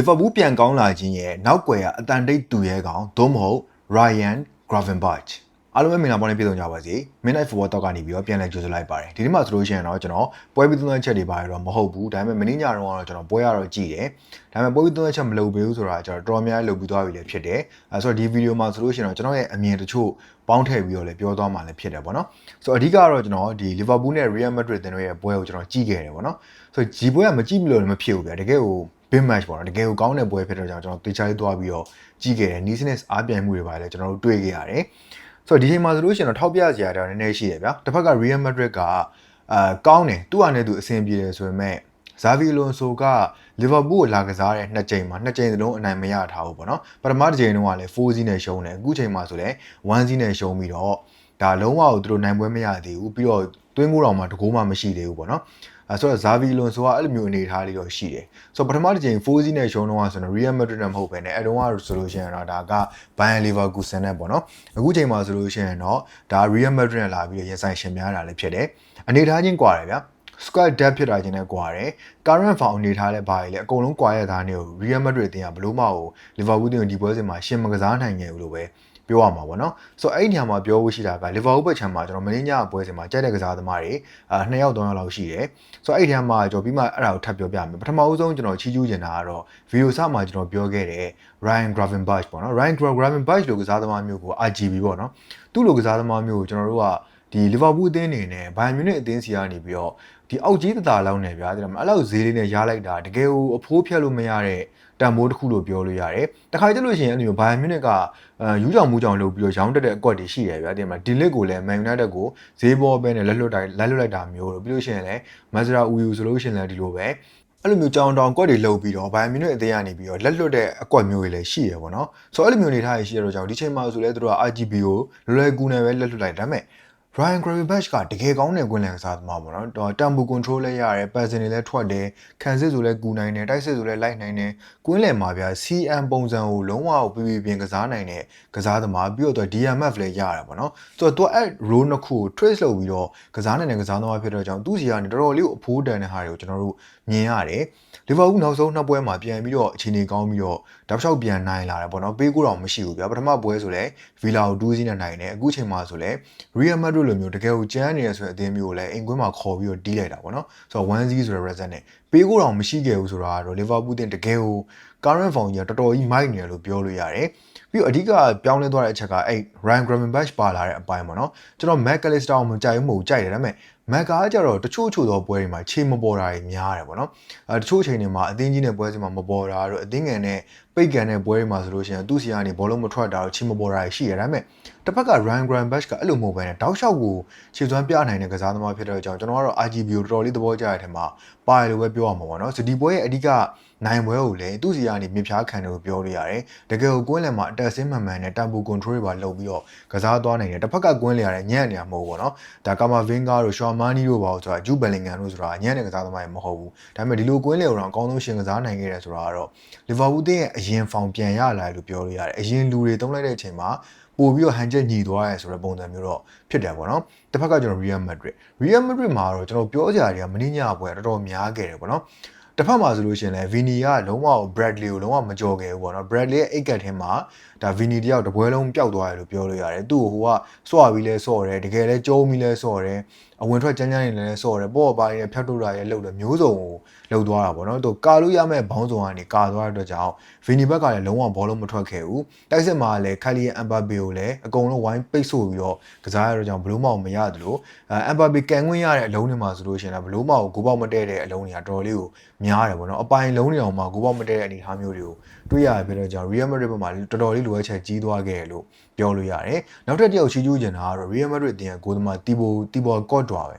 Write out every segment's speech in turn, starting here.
လီဗာပူးပြန်ကောင်းလာခြင်းရဲ့နောက်ွယ်ကအတန်တိတ်တူရဲကောင်သို့မဟုတ် Ryan Gravenberch အားလုံးပဲမင်္ဂလာပါနဲ့ပြည့်စုံကြပါစေ Midnight Football Talk ကနေပြီးတော့ပြန်လည်ကြိုဆိုလိုက်ပါတယ်ဒီနေ့မှာဆိုလို့ရှိရင်တော့ကျွန်တော်ပွဲပြီးသုံးသပ်ချက်တွေပါရတော့မဟုတ်ဘူးဒါပေမဲ့မင်းညတော့ကတော့ကျွန်တော်ပွဲရတော့ကြည့်တယ်ဒါပေမဲ့ပွဲပြီးသုံးသပ်ချက်မလုပ်ဘူးဆိုတာကျွန်တော်တော်များများလုပ်ပြီးသွားပြီလည်းဖြစ်တယ်အဲဆိုတော့ဒီဗီဒီယိုမှာဆိုလို့ရှိရင်တော့ကျွန်တော်ရဲ့အမြင်တချို့ပေါင်းထည့်ပြီးတော့လည်းပြောသွားမှလည်းဖြစ်တယ်ပေါ့နော်ဆိုတော့အဓိကတော့ကျွန်တော်ဒီ Liverpool နဲ့ Real Madrid တင်တို့ရဲ့ပွဲကိုကျွန်တော်ကြည့်ခဲ့တယ်ပေါ့နော်ဆိုတော့ဒီပွဲကမကြည့်လို့လည်းမဖြစ်ဘူးဗျာတကယ်ကို big match ပေါ့နော်တကယ်ကိုကောင်းတဲ့ပွဲဖြစ်တော့ကြောင့်ကျွန်တော်တေချာလေးသွားပြီးတော့ကြည့်ခဲ့တယ် Niceness အားပြိုင်မှုတွေပါလည်းကျွန်တော်တို့တွေ့ခဲ့ရတယ်ဆိုတော့ဒီချိန်မှာဆိုလို့ရှိရင်တော့ထောက်ပြစရာတော့နည်းနည်းရှိတယ်ဗျာတစ်ဖက်က Real Madrid ကအာကောင်းတယ်သူ့အနေနဲ့သူအဆင်ပြေတယ်ဆိုပေမဲ့ဇာဗီအလွန်ဆိုကလီဗာပူးကိုလာကစားတဲ့နှစ်ကြိမ်မှာနှစ်ကြိမ်စလုံးအနိုင်မရထားဘူးပေါ့နော်ပထမတစ်ကြိမ်တုန်းကလည်း4စီးနဲ့ရှုံးတယ်အခုချိန်မှာဆိုလည်း1စီးနဲ့ရှုံးပြီးတော့ဒါလုံးဝကိုသူတို့နိုင်ပွဲမရသေးဘူးပြီးတော့သွင်းကိုတောင်မှတကိုးမှမရှိသေးဘူးပေါ့နော် အဲဆိုတော့ဇာဗီလွန်ဆိုတာအဲ့လိုမျိုးအနေထားလေးတော့ရှိတယ်ဆိုတော့ပထမတစ်ချိန်4စီးနဲ့ရှုံးတော့ဆိုတော့ Real Madrid နဲ့မဟုတ်ဘဲနဲ့အဲတုန်းကဆိုလို့ရှိရင်တော့ဒါက Bayern Leverkusen နဲ့ပေါ့နော်အခုချိန်မှာဆိုလို့ရှိရင်တော့ဒါ Real Madrid နဲ့လာပြီးရင်ဆိုင်ရှင်များတာလည်းဖြစ်တယ်အနေထားချင်းကွာတယ်ဗျာ squad depth ဖြစ်တာချင်းလည်းကွာတယ် current form အနေထားလည်းပါရလေအကုန်လုံးကွာရသားနေကို Real Madrid တင်ကဘလို့မဟုတ် Liverpool တင်ကိုဒီပွဲစဉ်မှာရှင်မကစားနိုင်ခဲ့ဘူးလို့ပဲ ပြောရမှာပေါ့နော်ဆိုတော့အဲ့ဒီနေရာမှာပြောဖို့ရှိတာက Liverpool ဘက်ခြမ်းမှာကျွန်တော်မင်းညပွဲစဉ်မှာကြိုက်တဲ့ကစားသမားတွေအာ2ယောက်3ယောက်လောက်ရှိတယ်ဆိုတော့အဲ့ဒီထဲမှာကျွန်တော်ပြီးမှအဲ့ဒါကိုထပ်ပြောပြမယ်ပထမဦးဆုံးကျွန်တော်ချီးကျူးချင်တာကတော့ video စမှာကျွန်တော်ပြောခဲ့တဲ့ Ryan Gravenberch ပေါ့နော် Ryan Gravenberch လိုကစားသမားမျိုးကို RGB ပေါ့နော်သူ့လိုကစားသမားမျိုးကိုကျွန်တော်တို့ကဒီလီဗာပူးအသင်းအနေနဲ့ဘိုင်မြူနစ်အသင်းစီကနေပြီးတော့ ဒီအောက်ကြီးတတာလောက်နေဗျာဒီမှာအဲ့လောက်ဈေးလေးနဲ့ရားလိုက်တာတကယ်ကိုအဖိုးဖြတ်လို့မရတဲ့တန်မိုးတစ်ခုလို့ပြောလို့ရတယ်တခါကြလို့ရှိရင်အဲ့လိုဘိုင်မြူနစ်ကအဲယူးကြောင်မူးကြောင်လုပ်ပြီးတော့ရောင်းတက်တဲ့အကွက်တွေရှိတယ်ဗျာဒီမှာဒီလစ်ကိုလည်းမန်ယူနိုက်တက်ကိုဈေးပေါ်ပဲနဲ့လက်လွတ်တိုင်းလက်လွတ်လိုက်တာမျိုးလို့ပြီးလို့ရှိရင်လည်းမက်ဇရာအူယူဆိုလို့ရှိရင်လည်းဒီလိုပဲအဲ့လိုမျိုးကြောင်တောင်ကွက်တွေလှုပ်ပြီးတော့ဘိုင်မြူနစ်အသေးကနေပြီးတော့လက်လွတ်တဲ့အကွက်မျိုးတွေလည်းရှိရပေါ့နော်ဆိုတော့အဲ့လိုမျိုးနေထားရရှိရတော့ကြောင့်ဒီချိန်မှာဆိုလဲသူတို့က RGB ကိုလွယ်လွယ်ကူနဲ့ပဲလက်လွတ်လိုက်ဒါပေမဲ့ Ryan Gravenberch ကတကယ်ကောင်းတဲ့ကွင်းလန်ကစားသမားပေါ့နော်။တမ်ဘူ control လည်းရတယ်၊ပတ်စင်တွေလည်းထွက်တယ်၊ခံစစ်ဆိုလည်းကူနိုင်တယ်၊တိုက်စစ်ဆိုလည်းလိုက်နိုင်တယ်။ကွင်းလန်မှာဗျာ CM ပုံစံကိုလုံးဝကိုပြပြပြင်းကစားနိုင်တဲ့ကစားသမားပြီးတော့ DMF လည်းရတာပေါ့နော်။ဆိုတော့သူအဲ့ role နှစ်ခုကို trace လုပ်ပြီးတော့ကစားနိုင်တဲ့ကစားသမားဖြစ်တဲ့ကြောင့်သူစီကနေတော်တော်လေးကိုအဖိုးတန်တဲ့ဟာတွေကိုကျွန်တော်တို့မြင်ရတယ်။လီဗာပူးနောက်ဆုံးနှစ်ပွဲမှာပြန်ပြီးတော့အခြေအနေကောင်းပြီးတော့ တောက်လျှောက်ပြန်နိုင်လာတယ်ပေါ့နော်။ပေးကိုတော့မရှိဘူးဗျာ။ပထမပွဲဆိုလည်းဗီလာကို2စီးနဲ့နိုင်တယ်။အခုချိန်မှာဆိုလည်း Real Madrid လိုမျိုးတကယ်ကိုကျန်းနေရဆိုတဲ့အသင်းမျိုးကိုလည်းအိမ်ကွင်းမှာခေါ်ပြီးတော့တီးလိုက်တာပေါ့နော်။ဆိုတော့1-0ဆိုတဲ့ result နဲ့ပေးကိုတော့မရှိခဲ့ဘူးဆိုတာကတော့ Liverpool တင်တကယ်ကို current form ကြီးကတော်တော်ကြီးမိုက်နေတယ်လို့ပြောလို့ရတယ်။ပြီးတော့အဓိကပြောင်းလဲသွားတဲ့အချက်ကအဲ့ Ryan Gravenberch ပါလာတဲ့အပိုင်းပေါ့နော်ကျွန်တော် McAllister ကိုမကြိုက်ဘူးမဟုတ်ကြိုက်တယ်ဒါပေမဲ့မက်ကားကြတော့တချို့ချို့သောပွဲတွေမှာခြေမပေါ်တာတွေများတယ်ပေါ့နော်အဲတချို့အချိန်တွေမှာအသင်းကြီးနဲ့ပွဲစဉ်မှာမပေါ်တာတို့အသင်းငယ်နဲ့ပိတ်ကန်တဲ့ပွဲတွေမှာဆိုလို့ရှိရင်သူ့စီကနေဘောလုံးမထွက်တာတို့ခြေမပေါ်တာတွေရှိရတယ်ဒါပေမဲ့တစ်ဖက်က Ryan Gravenberch ကအဲ့လိုမဟုတ်ဘဲနဲ့တောက်လျှောက်ကိုခြေစွမ်းပြနိုင်တဲ့ကစားသမားဖြစ်တဲ့အကြောင်းကျွန်တော်ကတော့ RGB ကိုတော်တော်လေးသဘောကျတဲ့အထက်မှာပါတယ်လို့ပဲပြောရမှာပေါ့နော်ဆိုဒီပွဲရဲ့အဓိကနိုင်ပွဲကိုလည်းသူ့စီကနေမြင်ဖြားခံတယ်လို့ပြောလို့ရတယ်တကယ်ကိုကွင်းလယ်မှာအတက်ဆင်းမှန်မှန်နဲ့တမ်ပူ control တွေပါလုပ်ပြီးတော့ကစားသွားနိုင်တယ်တစ်ဖက်ကကွင်းလယ်ရတယ်ညံ့နေတာမဟုတ်ဘူးပေါ့နော်ဒါကာမာဗင်ဂါတို့ရှော်မာနီတို့ပါဆိုတာဂျူဘယ်လင်ဂန်တို့ဆိုတာညံ့တဲ့ကစားသမားတွေမဟုတ်ဘူးဒါပေမဲ့ဒီလိုကွင်းလယ်ကိုတော့အကောင်းဆုံးရှင်ကစားနိုင်ခဲ့တယ်ဆိုတာကတော့လီဗာပူးတင်းရဲ့အရင်ဖောင်ပြန်ရလာတယ်လို့ပြောလို့ရတယ်အရင်လူတွေတုံးလိုက်တဲ့အချိန်မှာပို့ပြီးတော့ဟန်ချက်ညီသွားရဲဆိုတဲ့ပုံစံမျိုးတော့ဖြစ်တယ်ပေါ့နော်တစ်ဖက်ကကျွန်တော် Real Madrid Real Madrid မှာတော့ကျွန်တော်ပြောကြရတယ်မင်းညပွဲတော်တော်များခဲ့တယ်ပေါ့နော် တစ်ဖက်မှာဆိုလို့ရှိရင်လည်း Vini ကလုံးဝ Bradley ကိုလုံးဝမကြော်ခဲ့ဘူးပေါ့နော် Bradley ရဲ့အိတ်ကတ်ထဲမှာဒါ Vini တယောက်တပွဲလုံးပျောက်သွားတယ်လို့ပြောလို့ရတယ်သူ့ကိုဟိုကစွာပြီးလဲဆော့တယ်တကယ်လဲကျုံးပြီးလဲဆော့တယ်အဝင်ထွက်ကြမ်းကြမ်းနေလဲဆော့တယ်ပေါ့ပါရဲ့ဖြတ်ထုတ်တာရဲ့လှုပ်တယ်မျိုးစုံကိုလှုပ်သွားတာပေါ့နော်သူကာလို့ရမဲ့ဘောင်းစုံကနေကာသွားတဲ့အတွက်ကြောင့် Vini ဘက်ကလည်းလုံးဝဘောလုံးမထွက်ခဲ့ဘူးတိုက်စစ်မှာလည်း Kylian Mbappe ကိုလည်းအကုန်လုံးဝိုင်းပိတ်ဆို့ပြီးတော့ကစားရတော့ကြောင့်ဘလို့မှမရသလိုအဲ Mbappe ကန်ခွင့်ရတဲ့အလုံးတွေမှာဆိုလို့ရှိရင်ဘလို့မှကိုဂိုးပေါက်မတဲတဲ့အလုံးတွေကတော်တော်လေးကိုများတယ်ပေါ့နော်အပိုင်လုံးတွေအောင်မှာဂိုးပေါက်မတဲတဲ့အနေအထားမျိုးတွေကိုတွေ့ရပြတဲ့ကြောင့် Real Madrid ဘက်မှာတော်တော်လေးလိုအပ်ချက်ကြီးသွားခဲ့တယ်လို့ပြောလို့ရတယ်နောက်ထပ်တစ်ယောက်ချီးကျူးချင်တာကတော့ Real Madrid တင်ဂိုးသမားတီဘိုတီဘောကော့ဒွာပဲ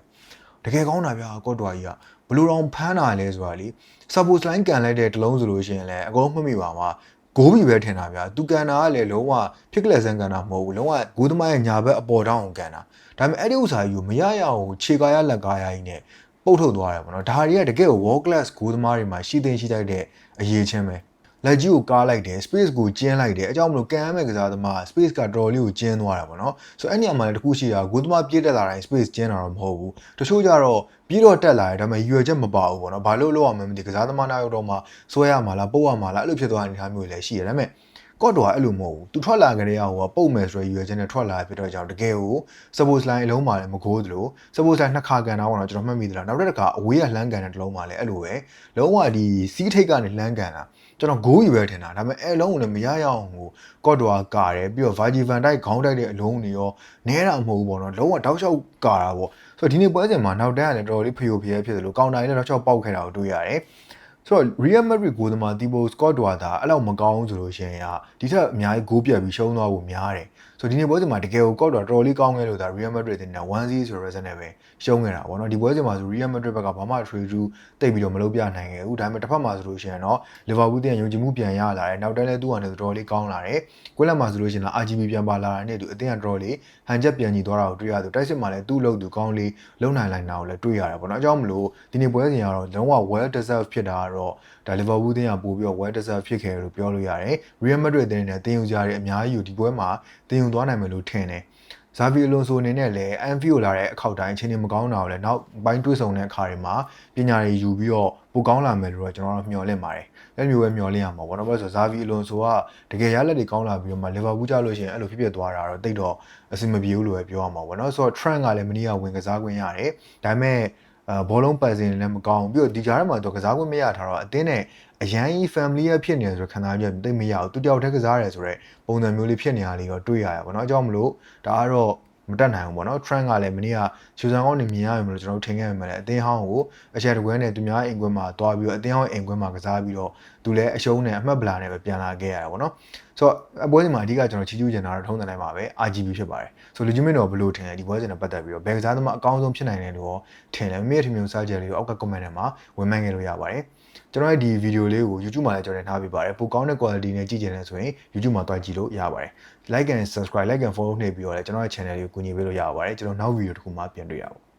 တကယ်ကောင်းတာဗျာကော့ဒွာကြီးကဘလူတော်ဖမ်းတာလဲဆိုတာလေ suppose line ကန်လိုက်တဲ့တလုံးဆိုလို့ရှိရင်လည်းအကုန်မှတ်မိပါမှာဂိုးပြီပဲထင်တာဗျာသူကန်တာကလည်းလုံးဝဖြစ်ကလက်ဆန်ကန်တာမဟုတ်ဘူးလုံးဝဂိုးသမားရဲ့ညာဘက်အပေါ်တောင်းအောင်ကန်တာဒါပေမဲ့အဲ့ဒီဥစ္စာကြီးကိုမရရအောင်ခြေကားရလက်ကားရကြီးနဲ့ ပုတ်ထုတ်သွားတယ်ပေါ့နော်ဒါတွေကတကယ်ကို world class ဂိုးသမားတွေမှာရှိသိရှိတိုက်တဲ့အရေးချင်းပဲလက်ကြီးကိုကားလိုက်တယ် space ကိုကျင်းလိုက်တယ်အကြောင်းမလို့ကန်ရမယ့်ကစားသမား space ကတော်တော်လေးကိုကျင်းသွားတာပေါ့နော်ဆိုတော့အဲ့နေရာမှာလည်းတစ်ခုရှိတာဂိုးသမားပြည့်တက်လာတိုင်း space ကျင်းတာတော့မဟုတ်ဘူးတချို့ကြတော့ပြီးတော့တက်လာတယ်ဒါပေမဲ့ရွယ်ချက်မပါဘူးပေါ့နော်ဘာလို့လို့အောင်မသိကစားသမားနာရောက်တော့မှဆွဲရမှာလားပုတ်ရမှာလားအဲ့လိုဖြစ်သွားတဲ့အနေအထားမျိုးတွေလည်းရှိရတယ်ဒါပေမဲ့ ကော့တော်ကအဲ့လိုမဟုတ်ဘူးသူထွက်လာကြတဲ့ဟိုကပုတ်မယ်ဆိုရရွယ်ချက်နဲ့ထွက်လာဖြစ်တော့ကြောင့်တကယ်ကို suppose line အလုံးမှာလည်းမကိုးသလို suppose line နှစ်ခါကန်တာပေါ့နော်ကျွန်တော်မှတ်မိသလားနောက်တစ်ခါအဝေးကလှမ်းကန်တဲ့တစ်လုံးမှာလည်းအဲ့လိုပဲလုံးဝဒီစီးထိတ်ကနေလှမ်းကန်တာကျွန်တော်ဂိုးယူပဲထင်တာဒါပေမဲ့အဲလုံးကိုလည်းမရရအောင်ဟိုကော့တော်ကကာတယ်ပြီးတော့ Virgil van Dijk ခေါင်းတိုက်တဲ့အလုံးတွေရောနဲတာမဟုတ်ဘူးပေါ့နော်လုံးဝတောက်လျှောက်ကာတာပေါ့ဆိုတော့ဒီနေ့ပွဲစဉ်မှာနောက်တန်းကလည်းတော်တော်လေးဖျို့ဖျဲဖြစ်တယ်လို့ကောင်တာလည်းတောက်လျှောက်ပေါက်ခဲ့တာကိုတွေ့ရတယ် ဆိုတော့ Real Madrid ဂိုးသမား Thibaut Courtois ဒါအဲ့လောက်မကောင်းဘူးဆိုလို့ရှိရင်ကဒီထက်အများကြီးဂိုးပြတ်ပြီးရှုံးသွားဖို့များတယ် ဆိုတော့ဒီနေ့ပွဲစဉ်မှာတကယ်ကို Courtois တော်တော်လေးကောင်းခဲ့လို့ဒါ Real Madrid တင်တာ 1-0 ဆိုတဲ့ result နဲ့ပဲရှုံးခဲ့တာပေါ့နော်ဒီပွဲစဉ်မှာဆို Real Madrid ဘက်ကဘာမှ trade through တိတ်ပြီးတော့မလုပ်ပြနိုင်ခဲ့ဘူးဒါပေမဲ့တစ်ဖက်မှာဆိုလို့ရှိရင်တော့ Liverpool တင်ယုံကြည်မှုပြန်ရလာတယ်နောက်တန်းလဲသူ့အနေနဲ့တော်တော်လေးကောင်းလာတယ်ကွက်လက်မှာဆိုလို့ရှိရင်တော့ RGB ပြန်ပါလာတာနဲ့သူအသင်းကတော်တော်လေးဟန်ချက်ပြန်ညီသွားတာကိုတွေ့ရသူတိုက်စစ်မှာလည်းသူ့လို့သူကောင်းလေးလုံနိုင်လိုက်တာကိုလည်းတွေ့ရတယ်ပေါ့နော်အကြောင်းမလို့ဒီနေ့ပွဲစဉ်ကတော့လုံးဝ well deserved ဖြစ်တာကတော့ဒါ Liverpool တင်ကပို့ပြီးတော့ well deserved ဖြစ်ခဲ့တယ်လို့ပြောလို့ရတယ် Real Madrid တင်နဲ့တင်ယူကြရတဲ့အများကြီးကိုဒီပွဲမှာတင်ယူသွားနိုင်မယ်လို့ထင်တယ်ဇာဗီအလွန်ဆိုအနေနဲ့လည်းအန်ဖီကိုလာတဲ့အခောက်တိုင်းအချိန်ကြီးမကောင်းတာကိုလည်းနောက်ပိုင်းတွေးဆုံတဲ့အခါတွေမှာပညာတွေယူပြီးတော့ပိုကောင်းလာမယ်လို့တော့ကျွန်တော်တို့မျှော်လင့်ပါတယ်။အဲ့မျိုးပဲမျှော်လင့်ရမှာပေါ့နော်။ဘာလို့လဲဆိုဇာဗီအလွန်ဆိုကတကယ်ရလက်တွေကောင်းလာပြီးတော့မှလီဗာပူးကြလို့ရှိရင်အဲ့လိုဖြစ်ဖြစ်သွားတာတော့တိတ်တော့အဆင်မပြေဘူးလို့ပဲပြောရမှာပေါ့နော်။ဆိုတော့ Trent ကလည်းမနေ့ကဝင်ကစားခွင့်ရတယ်။ဒါပေမဲ့အဲ ဘောလုံးပတ်စင်လည်းမကောင်းပြီးတော့ဒီကြားထဲမှာတော့ကစားခွင့်မရထားတော့အတင်းနဲ့အရန်ကြီး family ရဖြစ်နေတယ်ဆိုတော့ခံစားချက်တိတ်မရဘူးသူတယောက်တည်းကစားရတယ်ဆိုတော့ပုံစံမျိုးလေးဖြစ်နေရလေးတော့တွေ့ရရပါတော့အကြောင်းမလို့ဒါကတော့မတက်နိုင်ဘူးပေါ့နော် trend ကလည်းမနေ့ကရှူဆန်ကောင်းနေမြင်ရပြီမလို့ကျွန်တော်တို့ထင်ခဲ့မှလည်းအသင်းဟောင်းကိုအချက်တကွဲနဲ့သူများအိမ်ကွင်းမှာတွားပြီးတော့အသင်းဟောင်းအိမ်ကွင်းမှာကစားပြီးတော့သူလည်းအရှုံးနဲ့အမှတ်ဗလာနဲ့ပဲပြန်လာခဲ့ရတာပေါ့နော် ဆိုတော့အပွဲစဉ်မှာအဓိကကျွန်တော်ချီးကျူးချင်တာတော့ထုံးစံတိုင်းပါပဲ RGB ဖြစ်ပါတယ်ဆိုလူချင်းမင်းတော့ဘယ်လိုထင်လဲဒီပွဲစဉ်နဲ့ပတ်သက်ပြီးတော့ဘယ်ကစားသမားအကောင်းဆုံးဖြစ်နိုင်တယ်လို့ရောထင်လဲမိရဲ့ထင်မြင်စားချက်လေးကိုအောက်က comment ထဲမှာဝင်မှန်းခဲ့လို့ရပါတယ်ကျွန်တော်ရဲ့ဒီဗီဒီယိုလေးကို YouTube မှာလည်းကျွန်တော်ထားပေးပါတယ်ပိုကောင်းတဲ့ quality နဲ့ကြည့်ကြတယ်ဆိုရင် YouTube မှာတွားကြည့်လို့ရပါတယ် like and subscribe like and follow နှိပ်ပြီးတော့လည်းကျွန်တော်ရဲ့ channel လေးကိုကူညီပေးလို့ရပါတယ်ကျွန်တော်နောက်ဗီဒီယိုတစ်ခုမှပြန်တွေ့ရပါ